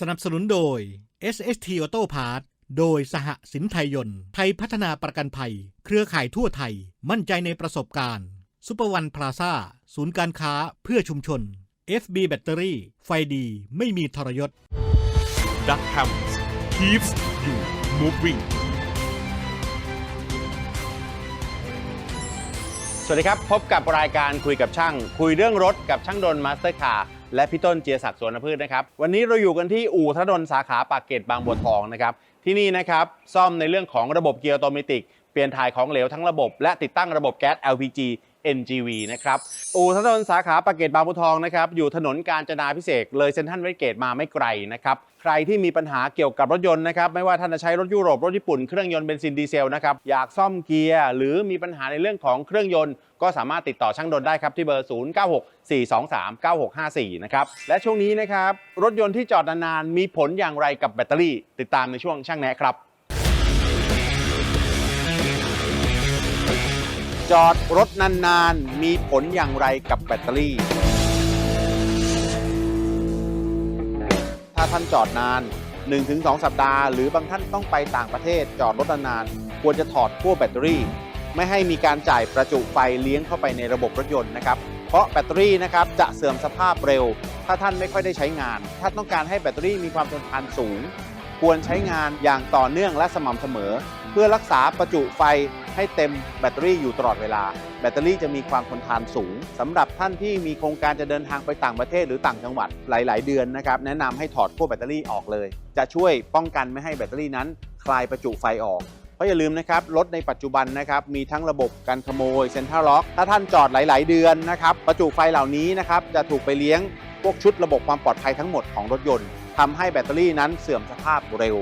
สนับสนุนโดย SST Auto Parts โดยสหสินไทยยนต์ ไทยพัฒนาประกันภัย เครือข่ายทั่วไทย มั่นใจในประสบการณ์ซุปเปอร์วันพลาซ่า ศูนย์การค้าเพื่อชุมชน FB แบตเตอรี่ ไฟดีไม่มีทรยศ Duck Hams keeps you moving สวัสดีครับ พบกับรายการคุยกับช่าง คุยเรื่องรถกับช่างดนมาสเตอร์คาร์ และพี่ต้นเจียศักดิ์สวนพืชนะครับ วันนี้เราอยู่กันที่อู่ทะดนสาขาปากเกร็ดบางบัวทองนะครับ ที่นี่นะครับ ซ่อมในเรื่องของระบบเกียร์ออโตเมติก เปลี่ยนถ่ายของเหลวทั้งระบบ และติดตั้งระบบแก๊ส LPG NGV นะครับ อู่ทะดนสาขาปากเกร็ดบางบัวทองนะครับ อยู่ถนนกาญจนาพิเศษเลยเซ็นทรัลเวสเกตมาไม่ไกลนะครับ ใครที่มีปัญหาเกี่ยวกับรถยนต์นะครับ ไม่ว่าท่านจะใช้รถยุโรป รถญี่ปุ่น เครื่องยนต์เบนซินดีเซลนะครับ อยากซ่อมเกียร์ หรือมีปัญหาในเรื่องของเครื่องยนต์ ก็สามารถติดต่อช่างดนได้ครับที่เบอร์ 0964239654 นะครับ และช่วงนี้นะครับ รถยนต์ที่จอดนานๆมีผลอย่างไรกับแบตเตอรี่ ติดตามในช่วงช่างแนะครับ จอดรถนานๆมีผลอย่างไรกับแบตเตอรี่ ถ้าท่านจอดนาน 1-2 สัปดาห์ หรือบางท่านต้องไปต่างประเทศจอดรถนานๆควรจะถอดขั้วแบตเตอรี่ ไม่ให้มีการจ่ายประจุไฟเลี้ยงเข้าไปในระบบรถยนต์นะครับ เพราะแบตเตอรี่นะครับจะเสื่อมสภาพเร็ว ถ้าท่านไม่ค่อยได้ใช้งาน ถ้าต้องการให้แบตเตอรี่มีความทนทานสูง ควรใช้งานอย่างต่อเนื่องและสม่ำเสมอ เพื่อรักษาประจุไฟให้เต็มแบตเตอรี่อยู่ตลอดเวลา แบตเตอรี่จะมีความทนทานสูงสำหรับท่านที่มีโครงการจะเดินทางไปต่างประเทศหรือต่างจังหวัดหลาย ๆ เดือนนะครับแนะนำให้ถอดขั้วแบตเตอรี่ออกเลย จะช่วยป้องกันไม่ให้แบตเตอรี่นั้น คลายประจุไฟออก ราะอย่าลืมนะครับรถในปัจจุบันนะครับมีทั้งระบบการขโมยเซ็นทรัลล็อกถ้าท่านจอดหลาย ๆ เดือนนะครับประจุไฟเหล่านี้นะครับจะถูกไปเลี้ยงพวกชุดระบบความปลอดภัยทั้งหมดของรถยนต์ทำให้แบตเตอรี่นั้นเสื่อมสภาพเร็ว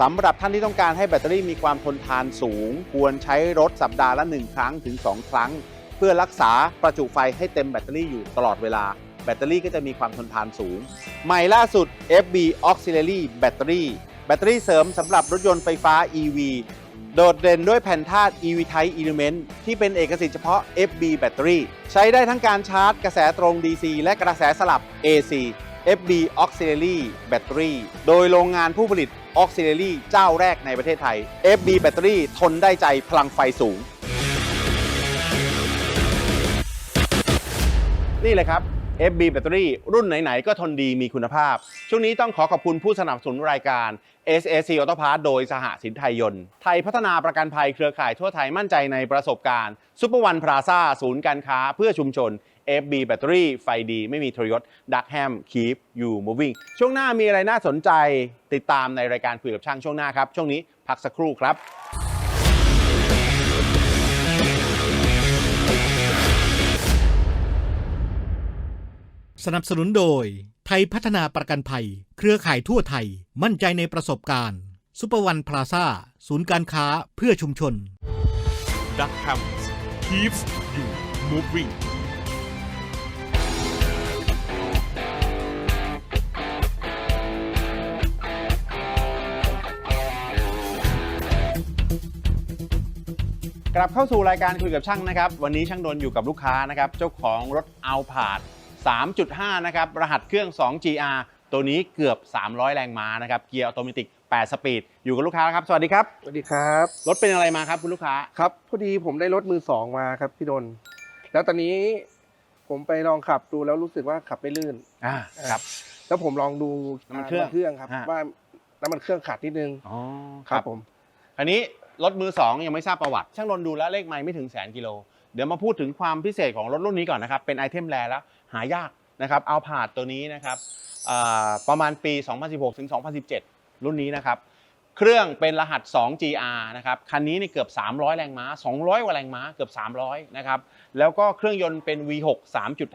สำหรับท่านที่ต้องการให้แบตเตอรี่มีความทนทานสูง ควรใช้รถสัปดาห์ละ 1 ครั้งถึง 2 ครั้ง เพื่อรักษาประจุไฟให้เต็มแบตเตอรี่อยู่ตลอดเวลา แบตเตอรี่ก็จะมีความทนทานสูง ใหม่ล่าสุด FB Auxiliary Battery แบตเตอรี่เสริมสำหรับรถยนต์ไฟฟ้า EV โดดเด่นด้วยแผ่นธาตุ EV Type Element ที่เป็นเอกสิทธิ์เฉพาะ FB Battery ใช้ได้ทั้งการชาร์จกระแสตรง DC และกระแสสลับ AC FB Auxiliary Battery โดยโรงงานผู้ผลิต Auxiliary เจ้าแรกในประเทศไทย FB Battery ทนได้ใจพลังไฟสูง นี่เลยครับ FB Battery รุ่นไหน ๆ ก็ทนดีมีคุณภาพ ช่วงนี้ต้องขอขอบคุณผู้สนับสนุนรายการ SAC Auto Parts โดยสหสินไทยยนต์ ไทยพัฒนาประกันภัยเครือข่ายทั่วไทยมั่นใจในประสบการณ์ซุปเปอร์วันพลาซ่าศูนย์การค้าเพื่อชุมชน FB Battery ไฟดีไม่มีทรยศ Duck Ham Keep You Moving ช่วงหน้ามีอะไรน่าสนใจติดตามในรายการคุยกับช่างช่วงหน้าครับ ช่วงนี้พักสักครู่ครับ สนับสนุนโดย ไทยพัฒนาประกันภัย เครือข่ายทั่วไทย มั่นใจในประสบการณ์ซุปเปอร์วันพลาซ่าศูนย์การค้าเพื่อชุมชน Duck Hams keeps you moving กลับเข้าสู่รายการคุยกับช่างนะครับ วันนี้ช่างดนอยู่กับลูกค้านะครับ เจ้าของรถเอาผาด 3.5 นะครับ รหัสเครื่อง 2GR ตัวนี้เกือบ 300 แรงม้านะครับ เกียร์ออโตเมติก 8 สปีด อยู่กับลูกค้าแล้วครับ สวัสดีครับ สวัสดีครับ รถเป็นอะไรมาครับคุณลูกค้า ครับ พอดีผมได้รถมือสองมาครับพี่ดน แล้วตอนนี้ผมไปลองขับดูแล้วรู้สึกว่าขับไม่ลื่น อ่า ครับ แล้วผมลองดูน้ำมันเครื่องเครื่องครับฮะว่าน้ำมันเครื่องขาดนิดนึง อ๋อผม อันนี้รถมือ2ยังไม่ทราบประวัติ ช่างดนดูแล้วเลขไม้ไม่ถึงแสนกิโล เดี๋ยวมาพูดถึงความพิเศษของรถรุ่นนี้ก่อนนะครับ เป็นไอเทมแรแล้วหายากนะครับเอาผาดตัวนี้นะครับประมาณปี 2016 ถึง 2017 รุ่นนี้นะครับ เครื่องเป็นรหัส 2GR นะครับ คันนี้นี่เกือบ 300 แรงม้า 200 กว่าแรงม้า เกือบ 300 นะครับ แล้วก็เครื่องยนต์เป็น V6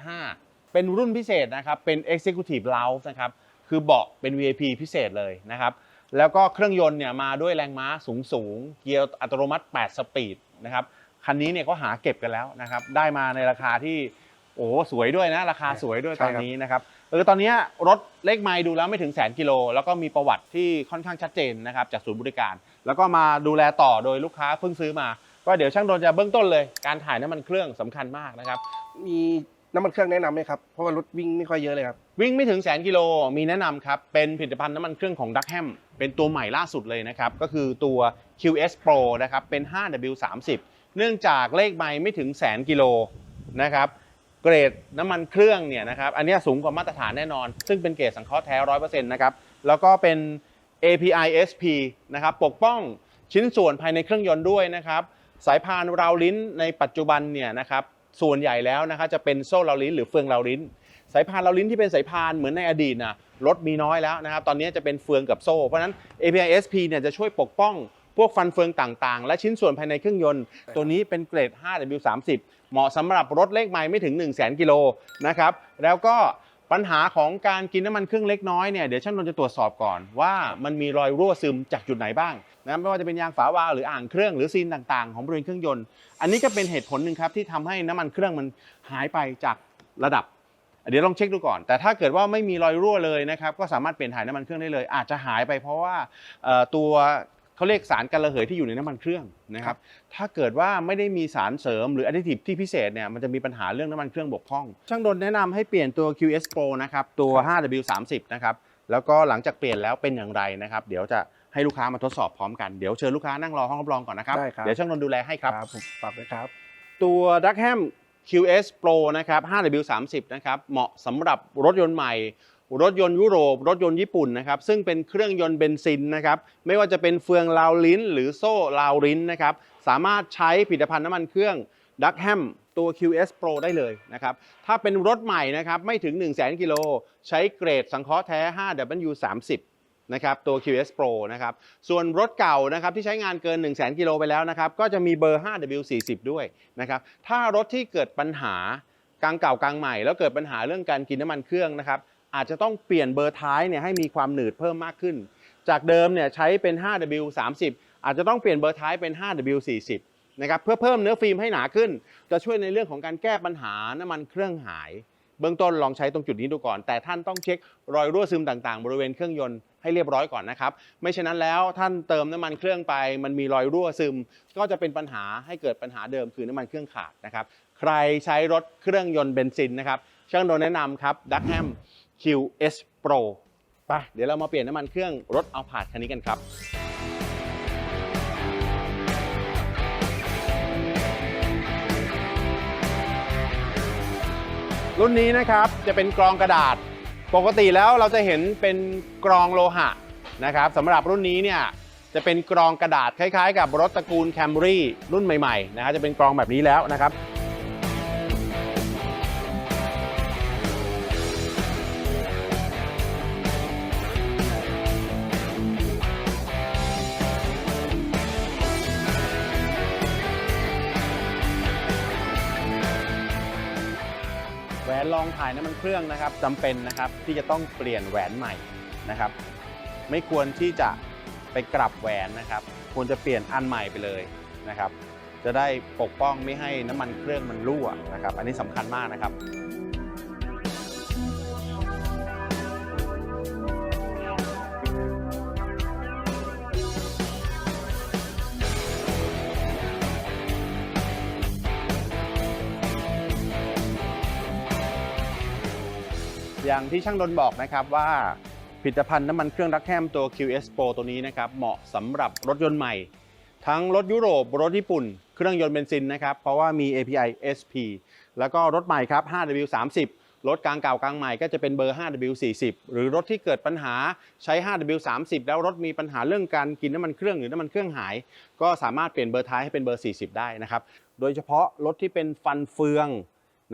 3.5 เป็นรุ่นพิเศษนะครับ เป็น Executive Lounge นะครับ คือเบาะเป็น VIP พิเศษเลยนะครับ แล้วก็เครื่องยนต์เนี่ยมาด้วยแรงม้าสูงสูงๆเกียร์อัตโนมัติ 8 สปีดนะครับ คันนี้เนี่ยก็หาเก็บกันแล้วนะครับ ได้มาในราคาที่โอ้สวยด้วยนะ ราคาสวยด้วยใช่ตอนครับนี้นะครับเออตอนเนี้ยรถเลขไมล์ดูแล้วไม่ถึงแสนกิโล แล้วก็มีประวัติที่ค่อนข้างชัดเจนนะครับจากศูนย์บริการ แล้วก็มาดูแลต่อโดยลูกค้าเพิ่งซื้อมา ก็เดี๋ยวช่างโดนจะเบื้องต้นเลย การถ่ายน้ำมันเครื่องสำคัญมากนะครับ มีน้ำมันเครื่องแนะนำไหมครับ เพราะว่ารถวิ่งไม่ค่อยเยอะเลยครับ วิ่งไม่ถึงแสนกิโลมีแนะนำครับ เป็นผลิตภัณฑ์น้ำมันเครื่องของดักแฮมเป็นตัวใหม่ล่าสุดเลยนะครับ ก็คือตัว QS Pro นะครับ เป็น 5W30 เนื่องจากเลขไมล์ไม่ถึงแสนกิโลนะครับเกรดน้ำมันเครื่องเนี่ยนะครับอันนี้สูงกว่ามาตรฐานแน่นอน ซึ่งเป็นเกรดสังเคราะห์แท้100%นะครับแล้วก็เป็น API SP นะครับปกป้องชิ้นส่วนภายในเครื่องยนต์ด้วยนะครับสายพานราวลิ้นในปัจจุบันเนี่ยนะครับส่วนใหญ่แล้วนะครับจะเป็นโซ่ราวลิ้นหรือเฟืองราวลิ้น สายพานราวลิ้นที่เป็นสายพานเหมือนในอดีตนะรถมีน้อยแล้วนะครับตอนนี้จะเป็นเฟืองกับโซ่ เพราะฉะนั้น API SP เนี่ยจะช่วยปกป้อง พวกฟันเฟืองต่างๆ และชิ้นส่วนภายในเครื่องยนต์ ตัวนี้เป็นเกรด 5W30 เหมาะสำหรับรถเลขไมล์ไม่ถึง 1 0 0 0 0แกิโลนะครับแล้วก็ปัญหาของการกินน้ำมันเครื่องเล็กน้อยเนี่ยเดี๋ยวช่างนนท์จะตรวจสอบก่อนว่ามันมีรอยรั่วซึมจากจุดไหนบ้างนะไม่ว่าจะเป็นยางฝาวาล์วหรืออ่างเครื่องหรือซีนต่างๆ ของบริเวณเครื่องยนต์ อันนี้ก็เป็นเหตุผลหนึ่งครับที่ทำให้น้ำมันเครื่องมันหายไปจากระดับ เดี๋ยวลองเช็คดูก่อน แต่ถ้าเกิดว่าไม่มีรอยรั่วเลยนะครับก็สามารถเปลี่ยนถ่ายน้ำมันเครื่องได้เลย อาจจะหายไปเพราะว่าเอ่อตัว เขาเรียกสารกันระเหยที่อยู่ในน้ำมันเครื่องนะครับ ถ้าเกิดว่าไม่ได้มีสารเสริมหรืออะดิทีฟที่พิเศษเนี่ยมันจะมีปัญหาเรื่องน้ำมันเครื่องบกพร่อง ช่างดนแนะนำให้เปลี่ยนตัว QS Pro นะครับตัว 5W30 นะครับแล้วก็หลังจากเปลี่ยนแล้วเป็นอย่างไรนะครับ เดี๋ยวจะให้ลูกค้ามาทดสอบพร้อมกัน เดี๋ยวเชิญลูกค้านั่งรอห้องรับรองก่อนนะครับ ได้ครับ เดี๋ยวช่างดนดูแลให้ครับ ผมปรับเลยครับ ตัว d u c k h a m QS Pro นะครับ 5W30 นะครับ เหมาะสำหรับรถยนต์ใหม่ รถยนต์ยุโรป รถยนต์ญี่ปุ่นนะครับซึ่งเป็นเครื่องยนต์เบนซินนะครับไม่ว่าจะเป็นเฟืองราวลิ้น หรือโซ่ราวลิ้นนะครับสามารถใช้ผลิตภัณฑ์น้ำมันเครื่อง d u c k h a m ตัว QS Pro ได้เลยนะครับถ้าเป็นรถใหม่นะครับไม่ถึง 1 0 0 0 0 0กิโลใช้เกรดสังเคราะห์แท้ 5W30 นะครับตัว QS Pro นะครับส่วนรถเก่านะครับที่ใช้งานเกิน 1 0 0 0 0 0กิโลไปแล้วนะครับก็จะมีเบอร์ 5W40 ด้วยนะครับถ้ารถที่เกิดปัญหากลางเก่ากลางใหม่ แล้วเกิดปัญหาเรื่องการกินน้ำมันเครื่องนะครับ อาจจะต้องเปลี่ยนเบอร์ท้ายเนี่ยให้มีความหนืดเพิ่มมากขึ้น จากเดิมเนี่ยใช้เป็น 5W30 อาจจะต้องเปลี่ยนเบอร์ท้ายเป็น 5W40 นะครับเพื่อเพิ่มเนื้อฟิล์มให้หนาขึ้น จะช่วยในเรื่องของการแก้ปัญหาน้ำมันเครื่องหาย เบื้องต้นลองใช้ตรงจุดนี้ดูก่อน แต่ท่านต้องเช็ครอยรั่วซึมต่างๆ บริเวณเครื่องยนต์ให้เรียบร้อยก่อนนะครับ ไม่เช่นนั้นแล้วท่านเติมน้ำมันเครื่องไป มันมีรอยรั่วซึม ก็จะเป็นปัญหาให้เกิดปัญหาเดิมคือน้ำมันเครื่องขาดนะครับ ใครใช้รถเครื่องยนต์เบนซินนะครับช่างโดนแนะนำครับ d u c k h a m QS Pro ไปเดี๋ยวเรามาเปลี่ยนน้ำมันเครื่องรถเอาผาดคันนี้กันครับรุ่นนี้นะครับจะเป็นกรองกระดาษ ปกติแล้วเราจะเห็นเป็นกรองโลหะนะครับสำหรับรุ่นนี้เนี่ยจะเป็นกรองกระดาษคล้ายๆ กับรถตระกูล Camry รุ่นใหม่ๆนะฮะจะเป็นกรองแบบนี้แล้วนะครับ แหวนรองถ่ายน้ำมันเครื่องนะครับจำเป็นนะครับที่จะต้องเปลี่ยนแหวนใหม่นะครับ ไม่ควรที่จะไปกลับแหวนนะครับ ควรจะเปลี่ยนอันใหม่ไปเลยนะครับ จะได้ปกป้องไม่ให้น้ำมันเครื่องมันรั่วนะครับ อันนี้สำคัญมากนะครับ อย่างที่ช่างดนบอกนะครับว่าผลิตภัณฑ์น้ำมันเครื่องรักแคมตัว QS Pro ตัวนี้นะครับเหมาะสำหรับรถยนต์ใหม่ ทั้งรถยุโรป รถญี่ปุ่น เครื่องยนต์เบนซินนะครับ เพราะว่ามี API SP แล้วก็รถใหม่ครับ 5W30 รถกลางเก่ากลางใหม่ก็จะเป็นเบอร์ 5W40 หรือรถที่เกิดปัญหาใช้ 5W30 แล้วรถมีปัญหาเรื่องการกินน้ำมันเครื่องหรือน้ำมันเครื่องหาย ก็สามารถเปลี่ยนเบอร์ท้ายให้เป็นเบอร์ 40 ได้นะครับ โดยเฉพาะรถที่เป็นฟันเฟือง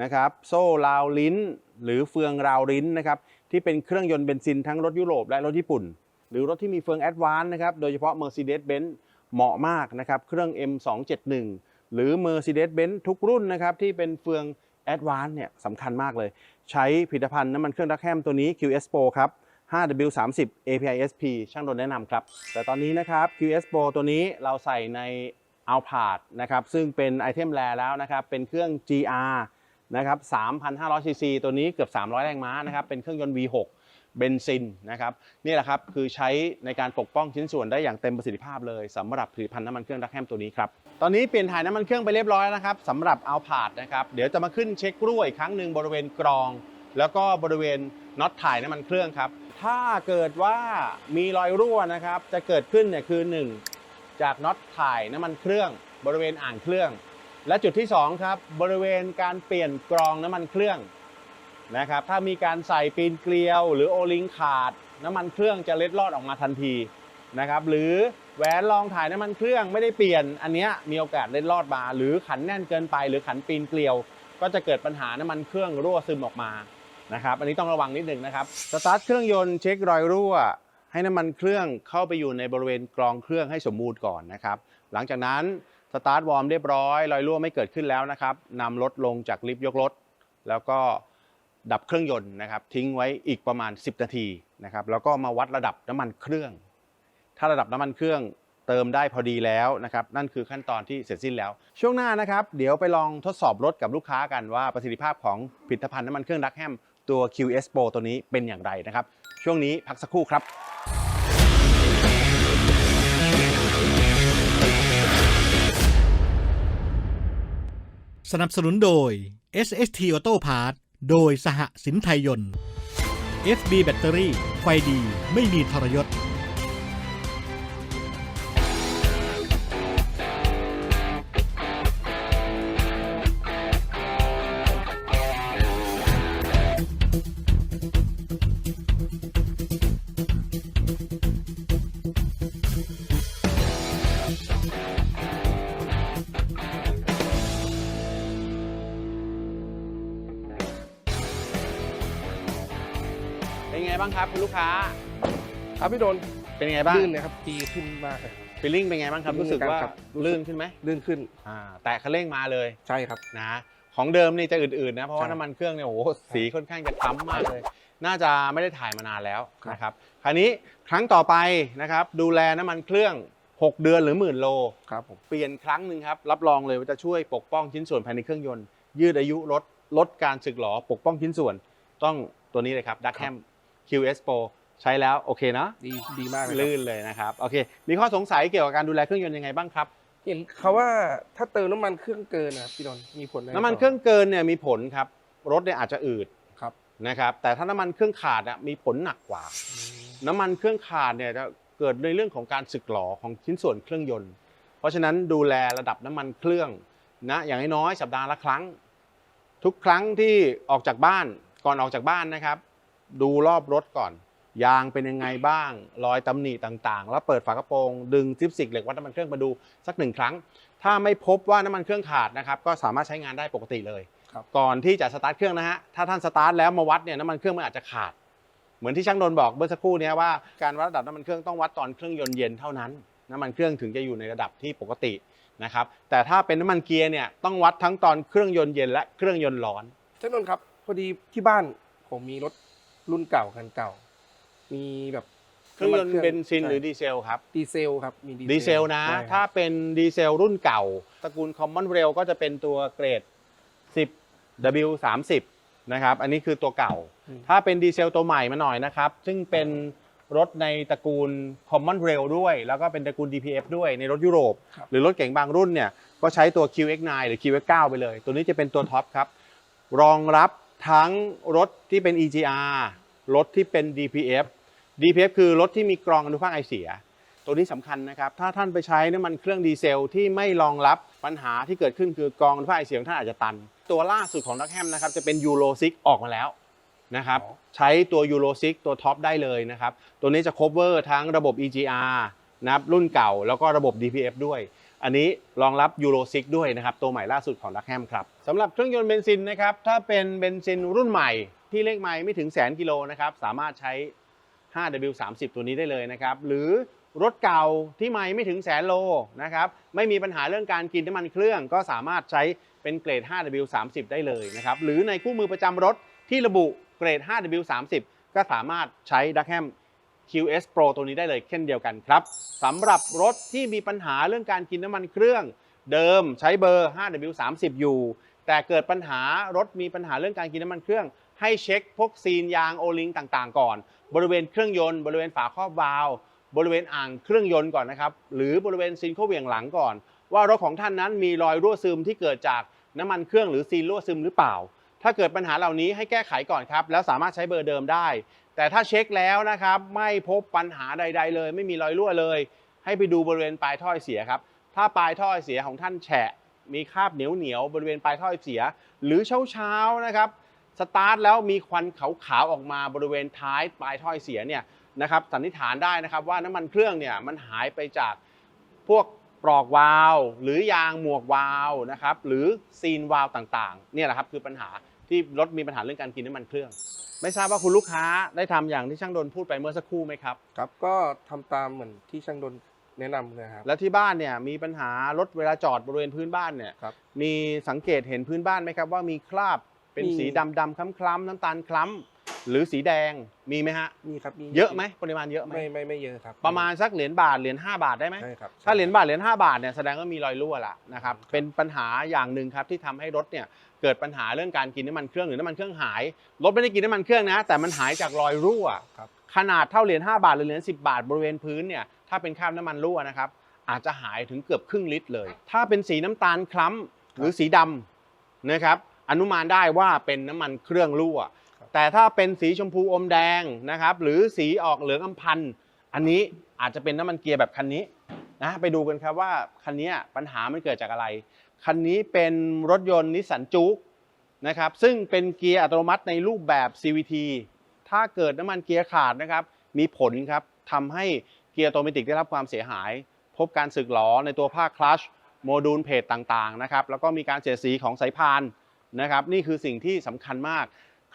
นะครับโซ่ราวลิ้น หรือเฟืองราวลิ้นนะครับที่เป็นเครื่องยนต์เบนซินทั้งรถยุโรปและรถญี่ปุ่น หรือรถที่มีเฟืองแอดวานซ์นะครับโดยเฉพาะ Mercedes-Benz เหมาะมากนะครับเครื่อง M271 หรือ Mercedes-Benz ทุกรุ่นนะครับที่เป็นเฟืองแอดวานซ์เนี่ยสำคัญมากเลย ใช้ผลิตภัณฑ์น้ำมันเครื่องดักแฮมตัวนี้ QS Pro ครับ 5W30 API SP ช่างโดนแนะนำครับ แต่ตอนนี้นะครับ QS Pro ตัวนี้เราใส่ใน a l p a r d นะครับซึ่งเป็นไอเทมแรแล้วนะครับเป็นเครื่อง GR นะครับ3,500ซีซีตัวนี้เกือบ 300 แรงม้านะครับ เป็นเครื่องยนต์ V6 เบนซินนะครับ นี่แหละครับ คือใช้ในการปกป้องชิ้นส่วนได้อย่างเต็มประสิทธิภาพเลยสำหรับผลิตภัณฑ์น้ำมันเครื่องดักแฮมตัวนี้ครับ ตอนนี้เปลี่ยนถ่ายน้ำมันเครื่องไปเรียบร้อยแล้วนะครับสำหรับเอาผาดนะครับ เดี๋ยวจะมาขึ้นเช็ครั่วอีกครั้งหนึ่งบริเวณกรอง แล้วก็บริเวณน็อตถ่ายน้ำมันเครื่องครับ ถ้าเกิดว่ามีรอยรั่วนะครับ จะเกิดขึ้นเนี่ยคือ 1 จากน็อตถ่ายน้ำมันเครื่อง บริเวณอ่างเครื่อง และจุดที่ 2 ครับ บริเวณการเปลี่ยนกรองน้ำมันเครื่องนะครับถ้ามีการใส่ปีนเกลียว หรือโอลิงขาด น้ำมันเครื่องจะเล็ดลอดออกมาทันทีนะครับหรือแหวนรองถ่ายน้ำมันเครื่องไม่ได้เปลี่ยน อันนี้มีโอกาสเล็ดลอดมาหรือขันแน่นเกินไป หรือขันปีนเกลียว ก็จะเกิดปัญหาน้ำมันเครื่องรั่วซึมออกมานะครับอันนี้ต้องระวังนิดหนึ่งนะครับสตาร์ทเครื่องยนต์เช็ครอยรั่ว ให้น้ำมันเครื่องเข้าไปอยู่ในบริเวณกรองเครื่องให้สมบูรณ์ก่อนนะครับ หลังจากนั้นสตาร์ทวอร์มเรียบร้อยรอยรั่วไม่เกิดขึ้นแล้วนะครับนำรถลงจากลิฟต์ยกรถ แล้วก็ดับเครื่องยนต์นะครับ ทิ้งไว้อีกประมาณ 10 นาทีนะครับ แล้วก็มาวัดระดับน้ำมันเครื่อง ถ้าระดับน้ำมันเครื่องเติมได้พอดีแล้วนะครับ นั่นคือขั้นตอนที่เสร็จสิ้นแล้ว ช่วงหน้านะครับ เดี๋ยวไปลองทดสอบรถกับลูกค้ากันว่าประสิทธิภาพของผลิตภัณฑ์น้ำมันเครื่องดักแฮมตัว QS Pro ตัวนี้เป็นอย่างไรนะครับ ช่วงนี้พักสักครู่ครับสนับสนุนโดย SST Auto Parts โดยสหสินไทยยนต์ FB แบตเตอรี่ ไฟดีไม่มีทรยศ ครับคุณลูกค้าครับพี่โดนเป็นไงบ้างลื่นนะครับดีขึ้นมากเลยครับ ฟีลลิ่งเป็นไงบ้างครับ feeling รู้สึกว่าครับรู้สึก ลื่นขึ้นไหมลื่นขึ้นอ่าแตะคันเร่งมาเลยใช่ครับ นะ ของเดิมนี่จะอื่นๆนะ เพราะว่าใช่น้ำมันเครื่องเนี่ยโอ้โหสีค่อนข้างจะคล้ำมากเลย น่าจะไม่ได้ถ่ายมานานแล้วครับ นะครับคราวนี้ครั้งต่อไปนะครับ ดูแลน้ำมันเครื่อง 6 เดือนหรือหมื่นโล ครับผม เปลี่ยนครั้งหนึ่งครับ รับรองเลยว่าจะช่วยปกป้องชิ้นส่วนภายในเครื่องยนต์ ยืดอายุรถลดการสึกหรอปกป้องชิ้นส่วน ต้องตัวนี้เลยครับดักแฮม QS Pro ใช้แล้วโอเคนะดีดีมากเลยครับ ลื่นเลยนะครับโอเค มีข้อสงสัยเกี่ยวกับการดูแลเครื่องยนต์ยังไงบ้างครับ เห็นเขาว่าถ้าเติมน้ำมันเครื่องเกินนะครับพี่โดนมีผลอะไรน้ำมันเครื่องเกินเนี่ยมีผลครับ รถเนี่ยอาจจะอืดครับนะครับแต่ถ้าน้ำมันเครื่องขาดอะมีผลหนักกว่าน้ำมันเครื่องขาดเนี่ยจะเกิดในเรื่องของการสึกหรอของชิ้นส่วนเครื่องยนต์ เพราะฉะนั้นดูแลระดับน้ำมันเครื่องนะอย่างน้อยๆสัปดาห์ละครั้ง ทุกครั้งที่ออกจากบ้านก่อนออกจากบ้านนะครับ ดูรอบรถก่อน ยางเป็นยังไงบ้าง รอยตำหนิต่างๆ แล้วเปิดฝากระโปรง ดึงซิปสิกเหล็กวัดน้ำมันเครื่องมาดูสักหนึ่งครั้ง ถ้าไม่พบว่าน้ำมันเครื่องขาดนะครับก็สามารถใช้งานได้ปกติเลยครับก่อนที่จะสตาร์ทเครื่องนะฮะถ้าท่านสตาร์ทแล้วมาวัดเนี่ยน้ำมันเครื่องมันอาจจะขาด เหมือนที่ช่างนนท์บอกเมื่อสักครู่เนี้ว่าการวัดระดับน้ำมันเครื่องต้องวัดตอนเครื่องยนต์เย็นเท่านั้นน้ำมันเครื่องถึงจะอยู่ในระดับที่ปกตินะครับแต่ถ้าเป็นน้ำมันเกียร์เนี่ยต้องวัดทั้งตอนเครื่องยนต์เย็นและเครื่องยนต์ร้อนเจ้านนท์ครับพอดีที่บ้านผมมีรถ รุ่นเก่าคันเก่า มีแบบเครื่องยนต์เบนซินหรือใช่ดีเซลครับดีเซลครับมีดีเซลนะใช่ครับถ้าเป็นดีเซลรุ่นเก่าตระกูล Common Rail ก็จะเป็นตัวเกรด 10 W30 นะครับอันนี้คือตัวเก่าอืมถ้าเป็นดีเซลตัวใหม่มาหน่อยนะครับ ซึ่งเป็นรถในตระกูล Common Rail ด้วย แล้วก็เป็นตระกูล DPF ด้วยในรถยุโรปครับหรือรถเก๋งบางรุ่นเนี่ยก็ใช้ตัว QX9 หรือ QX9 ไปเลย ตัวนี้จะเป็นตัวท็อปครับ รองรับทั้งรถที่เป็น EGR รถที่เป็น DPF DPF คือรถที่มีกรองอนุภาคไอเสีย ตัวนี้สำคัญนะครับ ถ้าท่านไปใช้น้ำมันเครื่องดีเซลที่ไม่รองรับปัญหาที่เกิดขึ้นคือกรองอนุภาคไอเสียของท่านอาจจะตัน ตัวล่าสุดของดักแฮมนะครับจะเป็นยูโรซิกออกมาแล้วนะครับอ๋อใช้ตัวยูโรซิกตัวท็อปได้เลยนะครับ ตัวนี้จะ cover ทั้งระบบ EGR นะครับรุ่นเก่าแล้วก็ระบบ DPF ด้วย อันนี้รองรับยูโรซิกด้วยนะครับ ตัวใหม่ล่าสุดของดักแฮมครับสำหรับเครื่องยนต์เบนซินนะครับ ถ้าเป็นเบนซินรุ่นใหม่ ที่เลขไมล์ไม่ถึงแสนกิโลนะครับสามารถใช้ 5W30 ตัวนี้ได้เลยนะครับหรือรถเก่าที่ไม่ไม่ถึงแสนโลนะครับไม่มีปัญหาเรื่องการกินน้ำมันเครื่อง ก็สามารถใช้เป็นเกรด 5W30 ได้เลยนะครับหรือในคู่มือประจำรถที่ระบุเกรด 5W30 ก็สามารถใช้ดักแฮม QS Pro ตัวนี้ได้เลยเช่นเดียวกันครับสำหรับรถที่มีปัญหาเรื่องการกินน้ำมันเครื่อง เดิมใช้เบอร์ 5W30 อยู่ แต่เกิดปัญหารถมีปัญหาเรื่องการกินน้ำมันเครื่อง ให้เช็คพวกซีนยางโอลิงต่างๆ ก่อน บริเวณเครื่องยนต์บริเวณฝาครอบวาล์วบริเวณอ่างเครื่องยนต์ก่อนนะครับ หรือบริเวณซีนข้อเหวี่ยงหลังก่อน ว่ารถของท่านนั้นมีรอยรั่วซึมที่เกิดจากน้ำมันเครื่องหรือซีนรั่วซึมหรือเปล่า ถ้าเกิดปัญหาเหล่านี้ให้แก้ไขก่อนครับ แล้วสามารถใช้เบอร์เดิมได้ แต่ถ้าเช็คแล้วนะครับ ไม่พบปัญหาใด ๆ เลย ไม่มีรอยรั่วเลย ให้ไปดูบริเวณปลายท่อเสียครับ ถ้าปลายท่อเสียของท่านแฉะ มีคราบเหนียวเหนียวบริเวณปลายท่อเสีย หรือเช้าเช้านะครับ สตาร์ทแล้วมีควันขาวๆออกมาบริเวณท้ายปลายท่อไอเสียเนี่ยนะครับสันนิษฐานได้นะครับว่าน้ำมันเครื่องเนี่ยมันหายไปจากพวกปลอกวาล์วหรือยางหมวกวาล์วนะครับหรือซีนวาล์วต่างๆเนี่ยแหละครับคือปัญหาที่รถมีปัญหาเรื่องการกินน้ำมันเครื่อง ไม่ทราบว่าคุณลูกค้าได้ทำอย่างที่ช่างดนพูดไปเมื่อสักครู่ไหมครับครับก็ทำตามเหมือนที่ช่างดนแนะนำเลยครับแล้วที่บ้านเนี่ยมีปัญหารถเวลาจอดบริเวณพื้นบ้านเนี่ยครับมีสังเกตเห็นพื้นบ้านไหมครับว่ามีคราบ เป็นมี สีดำดำคล้ำคล้ำๆน้ำตาลคล้ำหรือสีแดงมีไหมฮะมีครับมีเยอะไหมปริมาณเยอะไหมไม่ไม่ไม่เยอะครับประมาณสักเหรียญบาทเหรียญ5บาทได้ไหม ใช่ครับถ้าเหรียญบาทเหรียญ5บาทเนี่ยแสดงว่ามีรอยรั่วละนะครับครับเป็นปัญหาอย่างหนึ่งครับที่ทำให้รถเนี่ยเกิดปัญหาเรื่องการกินน้ำมันเครื่องหรือน้ำมันเครื่องหายรถไม่ได้กินน้ำมันเครื่องนะ แต่มันหายจากรอยรั่ว ครับ ขนาดเท่าเหรียญ5บาทหรือเหรียญ10 บาทบริเวณพื้นเนี่ยถ้าเป็นคราบน้ำมันรั่วนะครับอาจจะหายถึงเกือบครึ่งลิตรเลย ถ้าเป็นสีน้ำตาลคล้ำหรือสีดำนะครับ อนุมานได้ว่าเป็นน้ำมันเครื่องรั่ว แต่ถ้าเป็นสีชมพูอมแดงนะครับ หรือสีออกเหลืองอำพันธ์อันนี้อาจจะเป็นน้ำมันเกียร์แบบคันนี้นะไปดูกันครับว่าคันนี้ปัญหามันเกิดจากอะไร คันนี้เป็นรถยนต์นิสสันจุกนะครับซึ่งเป็นเกียร์อัตโนมัติในรูปแบบ CVT ถ้าเกิดน้ำมันเกียร์ขาดนะครับ มีผลครับทำให้เกียร์ออโตเมติกได้รับความเสียหาย พบการสึกหรอในตัวภาคคลัชโมดูลเพจต่างๆนะครับแล้วก็มีการเสียดสีของสายพาน นะครับนี่คือสิ่งที่สำคัญมาก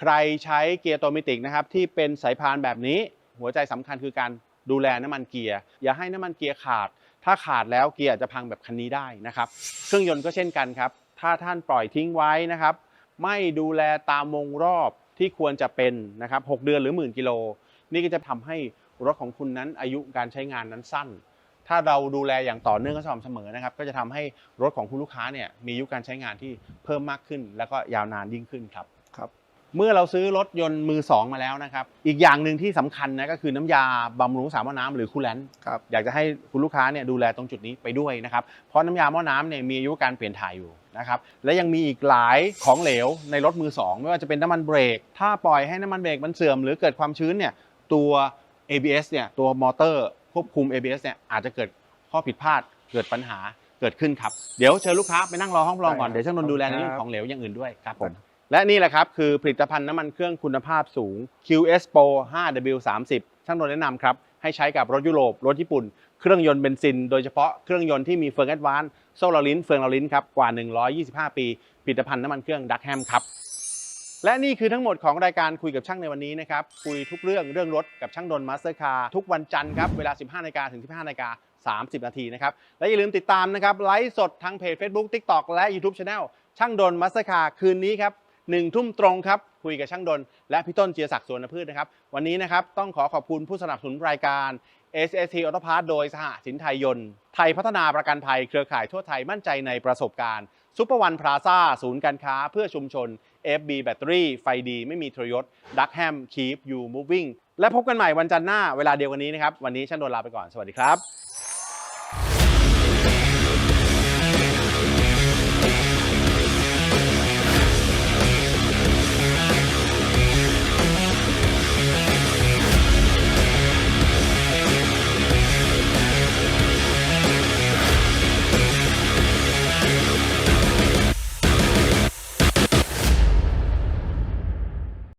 ใครใช้เกียร์โตเมติกนะครับที่เป็นสายพานแบบนี้ หัวใจสำคัญคือการดูแลน้ำมันเกียร์ อย่าให้น้ำมันเกียร์ขาด ถ้าขาดแล้วเกียร์จจะพังแบบคันนี้ได้นะครับ เครื่องยนต์ก็เช่นกันครับ ถ้าท่านปล่อยทิ้งไว้นะครับ ไม่ดูแลตามวงรอบที่ควรจะเป็นนะครับหกเดือนหรือหมื่นกิโล นี่ก็จะทำให้รถของคุณนั้นอายุการใช้งานนั้นสั้น ถ้าเราดูแลอย่างต่อเนื่องและสม่ำเสมอนะครับ ก็จะทำให้รถของคุณลูกค้าเนี่ยมีอายุการใช้งานที่เพิ่มมากขึ้น แล้วก็ยาวนานยิ่งขึ้นครับครับ เมื่อเราซื้อรถยนต์มือสองมาแล้วนะครับ อีกอย่างหนึ่งที่สำคัญนะก็คือน้ำยาบำรุงสารหม้อน้ำหรือคูลแลนต์ครับอยากจะให้คุณลูกค้าเนี่ยดูแลตรงจุดนี้ไปด้วยนะครับเพราะน้ำยาหม้อน้ำเนี่ยมีอายุการเปลี่ยนถ่ายอยู่นะครับและยังมีอีกหลายของเหลวในรถมือสองไม่ว่าจะเป็นน้ำมันเบรก ถ้าปล่อยให้น้ำมันเบรกมันเสื่อมหรือเกิดความชื้นเนี่ยตัว ABS เนี่ยตัวมอเตอร์ ควบคุม ABS เนี่ยอาจจะเกิดข้อผิดพลาดเกิดปัญหาเกิดขึ้นครับ เดี๋ยวเชิญลูกค้าไปนั่งรอห้องรองก่อนได้ครับเดี๋ยวช่างนนท์ดูแลในขอบคุณเรื่องครับของเหลวอย่างอื่นด้วยครับผมและนี่แหละครับคือผลิตภัณฑ์น้ำมันเครื่องคุณภาพสูง QS Pro 5W30 ช่างนนท์แนะนำครับให้ใช้กับรถยุโรป รถญี่ปุ่น เครื่องยนต์เบนซิน โดยเฉพาะเครื่องยนต์ที่มีเฟืองแอดวานซ์โซลารินเฟืองลารินครับกว่า 125 ปี ผลิตภัณฑ์น้ำมันเครื่องดักแฮมครับ และนี่คือทั้งหมดของรายการคุยกับช่างในวันนี้นะครับ คุยทุกเรื่องเรื่องรถกับช่างดนมาสเตอร์คาร์ทุกวันจันทร์ครับ เวลา 15นาฬิกาถึง 15นาฬิกา30 นาทีนะครับ และอย่าลืมติดตามนะครับ ไลฟ์สดทางเพจ Facebook TikTok และ YouTube Channel ช่างดนมาสเตอร์คาร์คืนนี้ครับหนึ่งทุ่มตรงครับ คุยกับช่างดน และพี่ต้นเจียศักดิ์สวนพืชนะครับ วันนี้นะครับต้องขอขอบคุณผู้สนับสนุนรายการ SST Auto Parts โดยสหสินไทยยนต์ ไทยพัฒนาประกันภัยเครือข่ายทั่วไทยมั่นใจในประสบการณ์ซุปเปอร์วันพลาซ่าศูนย์การค้าเพื่อชุมชน FB แบตเตอรี่ไฟดีไม่มีทรยศดักแฮมคีฟยูมูฟวิ่งและพบกันใหม่วันจันทร์หน้าเวลาเดียวกันนี้นะครับ วันนี้ฉันโดนลาไปก่อน สวัสดีครับ